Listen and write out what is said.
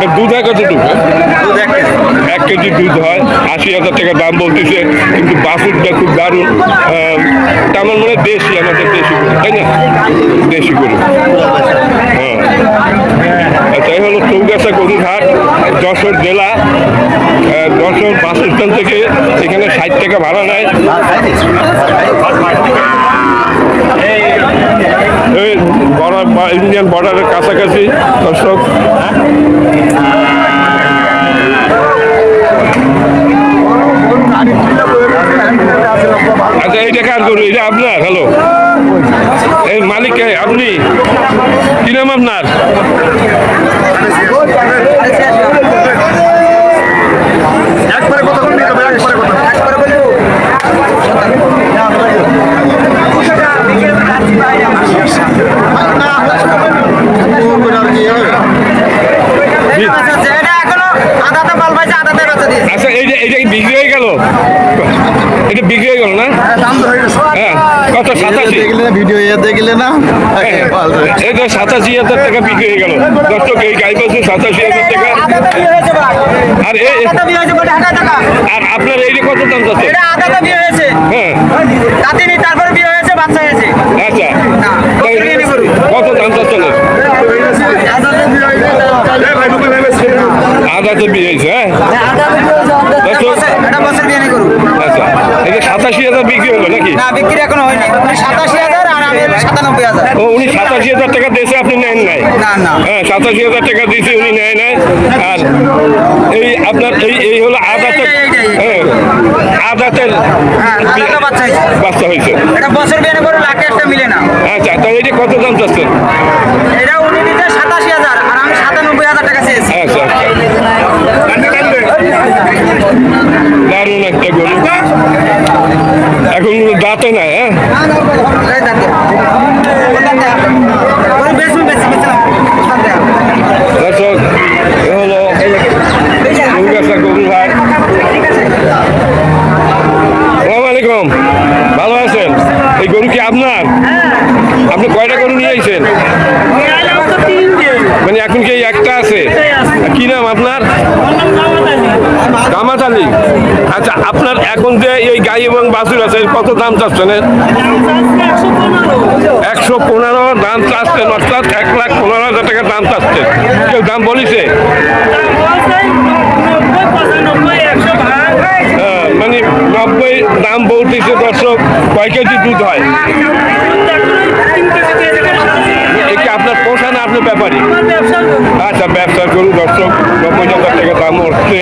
আপনার দুধ হয় কতটুকু এক কেজি। দুধ হয় আশি হাজার টাকা দাম বলতেছে কিন্তু বাছুরটা খুব দারুণ। তা আমার মনে হয় দেশি আমাদের দেশি গরু তাই না? দেশি গরু। হ্যাঁ। তাই হলো চৌগাছা গরুর হাট যশোর জেলা। যশোর বাস স্ট্যান্ড থেকে এখানে ষাট টাকা ভাড়া নেয়। ইন্ডিয়ান বর্ডারের কাছাকাছি দর্শক। এইটা কার করু এটা আপনার? হ্যালো এই মালিক? আপনি? কি নাম আপনার একবারে কত করে নিতে হবে একবারে কত একবারে বলব জি। এটা এখনও আদাতে মাল পাইছে আদাতে বেচা দিয়েছে আচ্ছা এইটা এইটা কি বিক্রি হয়ে গেল এটা বিক্রি হয়ে গেল না দাম তো হয়ে গেছে হ্যাঁ কত সাতাশি দেখলে না ভিডিও দেখলে না এই তো সাতাশি হাজার টাকা বিক্রি হয়ে গেল। দর্শক এই গাই বলছে সাতাশি হাজার টাকা। আদাতে বিয়ে হয়েছে আর আপনার এইটা কত দাম যাচ্ছে? আদাতে বিয়ে হয়েছে। হ্যাঁ। তাতে নি তারপরে বিয়ে হয়েছে বাচ্চা হয়েছে। আচ্ছা। কত দাম যাচ্ছে আদাতে বিয়ে হয়েছে হ্যাঁ। আচ্ছা সাতাশি হাজার বিক্রি হলো নাকি? না বিক্রি এখনও হয়নি। সাতাশি হাজার আর আমি সাতানব্বই হাজার। ও উনি সাতাশি হাজার টাকা দিয়েছে আপনি নেন নাই? না না। হ্যাঁ সাতাশি হাজার টাকা দিয়েছে উনি নেয় নাই। আর এই আপনার এই এই হলো এইটাই। হ্যাঁ আদাতের হ্যাঁ আদাতে বাচ্চা হয়েছে। এটা বছর বিয়ে নি লাখে একটা মিলে না। আচ্ছা তাহলে এটা কত দাম চাচ্ছেন? এটা উনি নিতে সাতাশি হাজার আর আমি সাতানব্বই হাজার টাকা চেয়েছি আচ্ছা দারুণ একটা গরু এখন দাঁতে না হ্যাঁ এই দেখো। কোথায় দেয়া? ওরে বেচুন, বেচি, বেচলাম। দর্শক এ হলো গরুর হাট সালাম আলাইকুম। ভালো আছেন? এই গরু কি আপনার? আপনি কয়টা গরু নিয়ে আইছেন? মানে এখন কি এই একটা আছে? কি নাম আপনার? কামাত আলী। আচ্ছা আপনার এখন যে এই গাই এবং বাছুর আছে কত দাম চাচ্ছেন? একশো পনেরো দাম চাচ্ছেন অর্থাৎ এক লাখ পনেরো হাজার টাকা দাম চাচ্ছেন। কেউ দাম বলিছে? হ্যাঁ, মানে নব্বই দাম বলতেছে দর্শক কয় কেজি দুধ হয়? এটা আপনার পোষা না আপনার ব্যাপারই আচ্ছা ব্যবসা করুন দর্শক নব্বই হাজার টাকা দাম উঠছে